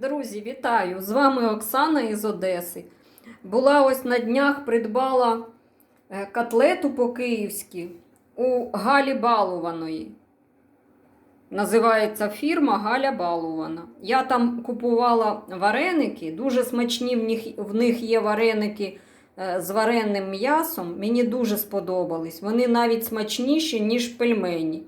Друзі, вітаю! З вами Оксана із Одеси. Була ось на днях придбала е, котлету по-київськи у Галі Балуваної. Називається фірма Галя Балувана. Я там купувала вареники, дуже смачні в них, в них є вареники е, з вареним м'ясом. Мені дуже сподобались. Вони навіть смачніші, ніж пельмені.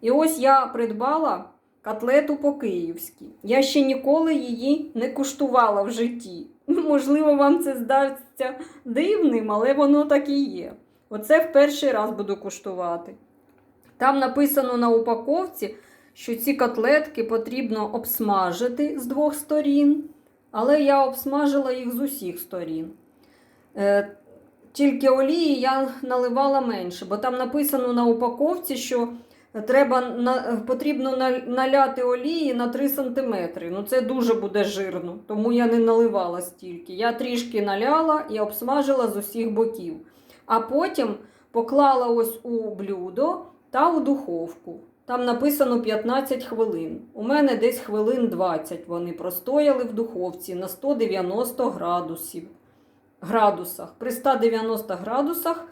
І ось я придбала котлету по-київськи. Я ще ніколи її не куштувала в житті. Можливо, вам це здасться дивним, але воно так і є. Оце в перший раз буду куштувати. Там написано на упаковці, що ці котлетки потрібно обсмажити з двох сторін, але я обсмажила їх з усіх сторін. Е, тільки олії я наливала менше, бо там написано на упаковці, що треба потрібно наляти олії на 3 см. Ну це дуже буде жирно, тому я не наливала стільки. Я трішки наляла і обсмажила з усіх боків. А потім поклала ось у блюдо та у духовку. Там написано 15 хвилин. У мене десь хвилин 20 вони простояли в духовці на 190 градусів. градусах. При 190 градусах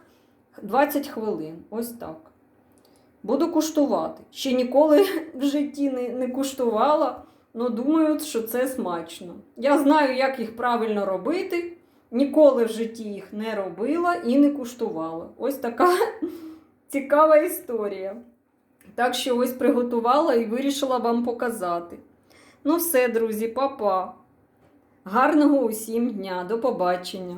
20 хвилин. Ось так. Буду куштувати. Ще ніколи в житті не, не куштувала, але думаю, що це смачно. Я знаю, як їх правильно робити. Ніколи в житті їх не робила і не куштувала. Ось така цікава історія. Так що ось приготувала і вирішила вам показати. Ну все, друзі, па-па. Гарного усім дня, до побачення!